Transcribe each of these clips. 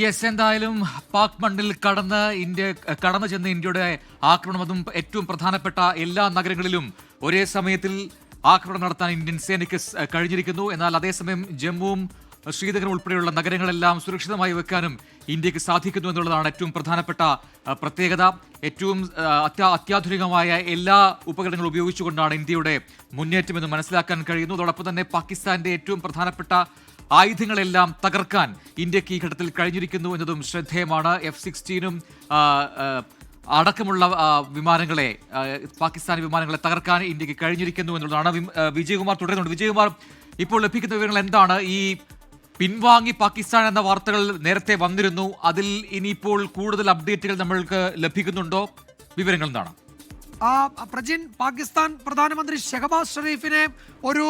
Yes എന്തായാലും പാക് മണ്ണിൽ കടന്ന് ഇന്ത്യ കടന്നു ചെന്ന് ഇന്ത്യയുടെ ആക്രമണം അതും ഏറ്റവും പ്രധാനപ്പെട്ട എല്ലാ നഗരങ്ങളിലും ഒരേ സമയത്തിൽ ആക്രമണം നടത്താൻ ഇന്ത്യൻ സേനയ്ക്ക് കഴിഞ്ഞിരിക്കുന്നു. എന്നാൽ അതേസമയം ജമ്മുവും ശ്രീനഗറും ഉൾപ്പെടെയുള്ള നഗരങ്ങളെല്ലാം സുരക്ഷിതമായി വെക്കാനും ഇന്ത്യയ്ക്ക് സാധിക്കുന്നു എന്നുള്ളതാണ് ഏറ്റവും പ്രധാനപ്പെട്ട പ്രത്യേകത. ഏറ്റവും അത്യാധുനികമായ എല്ലാ ഉപകരണങ്ങളും ഉപയോഗിച്ചുകൊണ്ടാണ് ഇന്ത്യയുടെ മുന്നേറ്റം എന്ന് മനസ്സിലാക്കാൻ കഴിയുന്നു. അതോടൊപ്പം തന്നെ പാകിസ്ഥാന്റെ ഏറ്റവും പ്രധാനപ്പെട്ട ആയുധങ്ങളെല്ലാം തകർക്കാൻ ഇന്ത്യയ്ക്ക് ഈ ഘട്ടത്തിൽ കഴിഞ്ഞിരിക്കുന്നു എന്നതും ശ്രദ്ധേയമാണ്. എഫ് സിക്സ്റ്റീനും അടക്കമുള്ള വിമാനങ്ങളെ പാകിസ്ഥാനി വിമാനങ്ങളെ തകർക്കാൻ ഇന്ത്യയ്ക്ക് കഴിഞ്ഞിരിക്കുന്നു എന്നുള്ളതാണ് വിജയകുമാർ തുടരുന്നുണ്ട്. വിജയകുമാർ ഇപ്പോൾ ലഭിക്കുന്ന വിവരങ്ങൾ എന്താണ്? ഈ പിൻവാങ്ങി പാകിസ്ഥാൻ എന്ന വാർത്തകൾ നേരത്തെ വന്നിരുന്നു. അതിൽ ഇനിയിപ്പോൾ കൂടുതൽ അപ്ഡേറ്റുകൾ നമ്മൾക്ക് ലഭിക്കുന്നുണ്ടോ? വിവരങ്ങൾ എന്താണ്? പ്രജിൻ പാകിസ്ഥാൻ പ്രധാനമന്ത്രി ഷെഹബാസ് ഷെറീഫിനെ ഒരു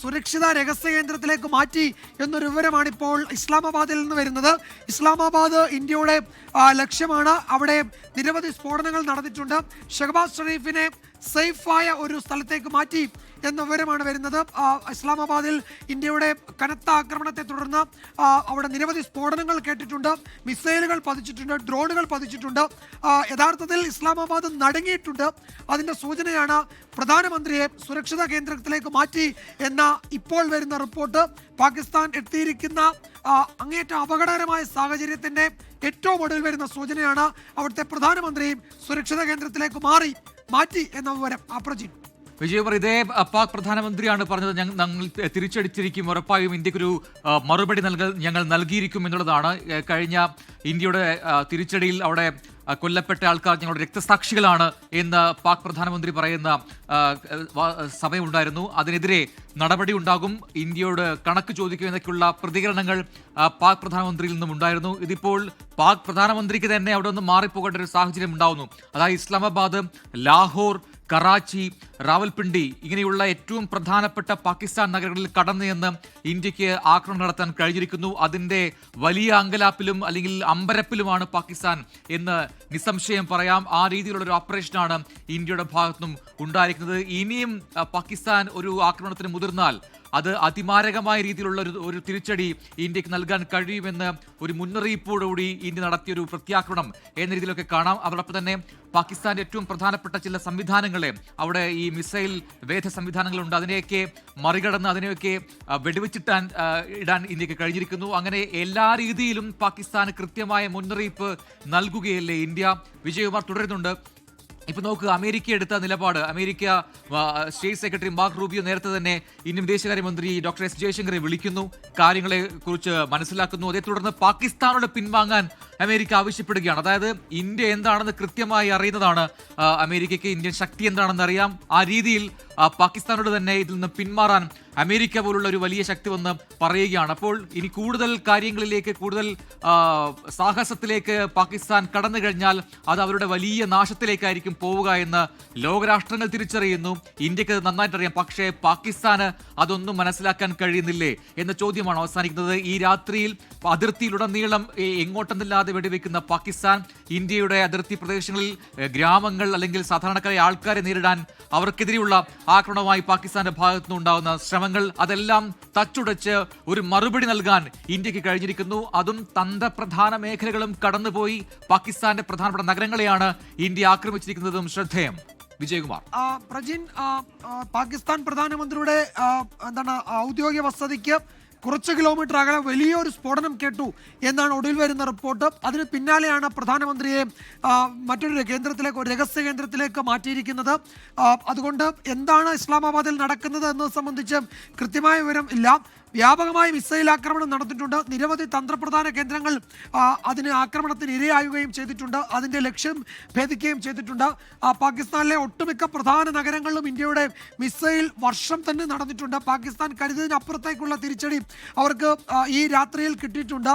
സുരക്ഷിത രഹസ്യ കേന്ദ്രത്തിലേക്ക് മാറ്റി എന്നൊരു വിവരമാണ് ഇപ്പോൾ ഇസ്ലാമാബാദിൽ നിന്ന് വരുന്നത്. ഇസ്ലാമാബാദ് ഇന്ത്യയുടെ ലക്ഷ്യമാണ്. അവിടെ നിരവധി സ്ഫോടനങ്ങൾ നടന്നിട്ടുണ്ട്. ഷെഹബാസ് ഷെറീഫിനെ സേഫായ ഒരു സ്ഥലത്തേക്ക് മാറ്റി എന്ന വിവരമാണ് വരുന്നത്. ഇസ്ലാമാബാദിൽ ഇന്ത്യയുടെ കനത്ത ആക്രമണത്തെ തുടർന്ന് അവിടെ നിരവധി സ്ഫോടനങ്ങൾ കേട്ടിട്ടുണ്ട്. മിസൈലുകൾ പതിച്ചിട്ടുണ്ട് ഡ്രോണുകൾ പതിച്ചിട്ടുണ്ട്. യഥാർത്ഥത്തിൽ ഇസ്ലാമാബാദ് നടുങ്ങിയിട്ടുണ്ട്. അതിന്റെ സൂചനയാണ് പ്രധാനമന്ത്രിയെ സുരക്ഷിത കേന്ദ്രത്തിലേക്ക് മാറ്റി എന്ന ഇപ്പോൾ വരുന്ന റിപ്പോർട്ട് പാകിസ്ഥാൻ എത്തിയിരിക്കുന്ന അങ്ങേറ്റ അപകടകരമായ സാഹചര്യത്തിന്റെ ഏറ്റവും ഒടുവിൽ വരുന്ന സൂചനയാണ് അവിടുത്തെ പ്രധാനമന്ത്രിയും സുരക്ഷിത കേന്ദ്രത്തിലേക്ക് മാറി മാറ്റി എന്ന വിവരം. അപ്രജിൻ വിജയകുമാർ ഇതേ പാക് പ്രധാനമന്ത്രിയാണ് പറഞ്ഞത് ഞങ്ങൾ തിരിച്ചടിച്ചിരിക്കും ഉറപ്പായും ഇന്ത്യക്കൊരു മറുപടി നൽക ഞങ്ങൾ നൽകിയിരിക്കും എന്നുള്ളതാണ്. കഴിഞ്ഞ ഇന്ത്യയുടെ തിരിച്ചടിയിൽ അവിടെ കൊല്ലപ്പെട്ട ആൾക്കാർ ഞങ്ങളുടെ രക്തസാക്ഷികളാണ് എന്ന് പാക് പ്രധാനമന്ത്രി പറയുന്ന സമയമുണ്ടായിരുന്നു. അതിനെതിരെ നടപടി ഉണ്ടാകും. ഇന്ത്യയോട് കണക്ക് ചോദിക്കും എന്നൊക്കെയുള്ള പ്രതികരണങ്ങൾ പാക് പ്രധാനമന്ത്രിയിൽ നിന്നും ഉണ്ടായിരുന്നു. ഇതിപ്പോൾ പാക് പ്രധാനമന്ത്രിക്ക് തന്നെ അവിടെ നിന്ന് മാറിപ്പോകേണ്ട ഒരു സാഹചര്യം ഉണ്ടാവുന്നു. അതായത് ഇസ്ലാമാബാദ് ലാഹോർ കറാച്ചി റാവൽപിണ്ടി ഇങ്ങനെയുള്ള ഏറ്റവും പ്രധാനപ്പെട്ട പാകിസ്ഥാൻ നഗരങ്ങളിൽ കടന്നു എന്ന് ഇന്ത്യയ്ക്ക് ആക്രമണം നടത്താൻ കഴിഞ്ഞിരിക്കുന്നു. അതിന്റെ വലിയ അങ്കലാപ്പിലും അല്ലെങ്കിൽ അമ്പരപ്പിലുമാണ് പാകിസ്ഥാൻ എന്ന് നിസ്സംശയം പറയാം. ആ രീതിയിലുള്ള ഒരു ഓപ്പറേഷനാണ് ഇന്ത്യയുടെ ഭാഗത്തുനിന്നും ഉണ്ടായിരിക്കുന്നത്. ഇനിയും പാകിസ്ഥാൻ ഒരു ആക്രമണത്തിന് മുതിർന്നാൽ അത് അതിമാരകമായ രീതിയിലുള്ള ഒരു ഒരു തിരിച്ചടി ഇന്ത്യയ്ക്ക് നൽകാൻ കഴിയുമെന്ന് ഒരു മുന്നറിയിപ്പോടുകൂടി ഇന്ത്യ നടത്തിയ ഒരു പ്രത്യാക്രമണം എന്ന രീതിയിലൊക്കെ കാണാം. അതോടൊപ്പം തന്നെ പാകിസ്ഥാന്റെ ഏറ്റവും പ്രധാനപ്പെട്ട ചില സംവിധാനങ്ങളെ അവിടെ ഈ മിസൈൽ വേധ സംവിധാനങ്ങളുണ്ട്. അതിനെയൊക്കെ മറികടന്ന് അതിനെയൊക്കെ വെടിവെച്ചിട്ടാൻ ഇടാൻ ഇന്ത്യയ്ക്ക് കഴിഞ്ഞിരിക്കുന്നു. അങ്ങനെ എല്ലാ രീതിയിലും പാകിസ്ഥാന് കൃത്യമായ മുന്നറിയിപ്പ് നൽകുകയല്ലേ ഇന്ത്യ? വിജയകുമാർ തുടരുന്നുണ്ട്. ഇപ്പൊ നോക്കുക അമേരിക്ക എടുത്ത നിലപാട്. America state secretary Marco Rubio നേരത്തെ തന്നെ ഇന്ത്യൻ വിദേശകാര്യമന്ത്രി ഡോക്ടർ എസ് ജയശങ്കറെ വിളിക്കുന്നു കാര്യങ്ങളെ കുറിച്ച് മനസ്സിലാക്കുന്നു. അതേ തുടർന്ന് പാകിസ്ഥാനോട് പിൻവാങ്ങാൻ അമേരിക്ക ആവശ്യപ്പെടുകയാണ്. അതായത് ഇന്ത്യ എന്താണെന്ന് കൃത്യമായി അറിയുന്നതാണ് അമേരിക്കയ്ക്ക് ഇന്ത്യൻ ശക്തി എന്താണെന്ന് അറിയാം ആ രീതിയിൽ പാകിസ്ഥാനോട് തന്നെ ഇതിൽ നിന്ന് പിന്മാറാൻ അമേരിക്ക പോലുള്ള ഒരു വലിയ ശക്തി വന്ന് പറയുകയാണ്. അപ്പോൾ ഇനി കൂടുതൽ കാര്യങ്ങളിലേക്ക് കൂടുതൽ സാഹസത്തിലേക്ക് പാകിസ്ഥാൻ കടന്നു കഴിഞ്ഞാൽ അത് അവരുടെ വലിയ നാശത്തിലേക്കായിരിക്കും പോവുക എന്ന് ലോകരാഷ്ട്രങ്ങൾ തിരിച്ചറിയുന്നു. ഇന്ത്യയ്ക്ക് അത് നന്നായിട്ട് അറിയാം പക്ഷേ പാകിസ്ഥാന് അതൊന്നും മനസ്സിലാക്കാൻ കഴിയുന്നില്ലേ എന്ന ചോദ്യമാണ് അവസാനിക്കുന്നത്. ഈ രാത്രിയിൽ അതിർത്തിയിലുടനീളം എങ്ങോട്ടെന്നില്ലാതെ വെടിവെക്കുന്ന പാകിസ്ഥാൻ ഇന്ത്യയുടെ അതിർത്തി പ്രദേശങ്ങളിൽ ഗ്രാമങ്ങൾ അല്ലെങ്കിൽ സാധാരണക്കാരെ ആൾക്കാരെ നേരിടാൻ അവർക്കെതിരെയുള്ള ആക്രമണമായി പാകിസ്ഥാന്റെ ഭാഗത്തുനിന്ന് ഉണ്ടാകുന്ന ശ്രമങ്ങൾ അതെല്ലാം തച്ചുടച്ച് ഒരു മറുപടി നൽകാൻ ഇന്ത്യയ്ക്ക് കഴിഞ്ഞിരിക്കുന്നു. അതും തന്ത്രപ്രധാന മേഖലകളും കടന്നുപോയി. പാകിസ്ഥാന്റെ പ്രധാനപ്പെട്ട നഗരങ്ങളെയാണ് ഇന്ത്യ ആക്രമിച്ചിരിക്കുന്നതും ശ്രദ്ധേയം. വിജയകുമാർ. പ്രജിൻ പാകിസ്ഥാൻ പ്രധാനമന്ത്രിയുടെ എന്താണ് ഔദ്യോഗിക വസതിക്ക് കുറച്ച് കിലോമീറ്റർ അകലെ വലിയൊരു സ്ഫോടനം കേട്ടു എന്നാണ് ഒടുവിൽ വരുന്ന റിപ്പോർട്ട് അതിന് പിന്നാലെയാണ് പ്രധാനമന്ത്രിയെ മറ്റൊരു കേന്ദ്രത്തിലേക്ക് ഒരു രഹസ്യ കേന്ദ്രത്തിലേക്ക് മാറ്റിയിരിക്കുന്നത്. അതുകൊണ്ട് എന്താണ് ഇസ്ലാമാബാദിൽ നടക്കുന്നത് എന്നത് സംബന്ധിച്ച് കൃത്യമായ വിവരം ഇല്ല. വ്യാപകമായ മിസൈൽ ആക്രമണം നടത്തിയിട്ടുണ്ട്. നിരവധി തന്ത്രപ്രധാന കേന്ദ്രങ്ങൾ അതിന് ആക്രമണത്തിന് ഇരയായുകയും ചെയ്തിട്ടുണ്ട്. അതിന്റെ ലക്ഷ്യം ഭേദിക്കുകയും ചെയ്തിട്ടുണ്ട്. പാകിസ്ഥാനിലെ ഒട്ടുമിക്ക പ്രധാന നഗരങ്ങളിലും ഇന്ത്യയുടെ മിസൈൽ വർഷം തന്നെ നടന്നിട്ടുണ്ട്. പാകിസ്ഥാൻ കരുതിയതിനപ്പുറത്തേക്കുള്ള തിരിച്ചടി അവർക്ക് ഈ രാത്രിയിൽ കിട്ടിയിട്ടുണ്ട്.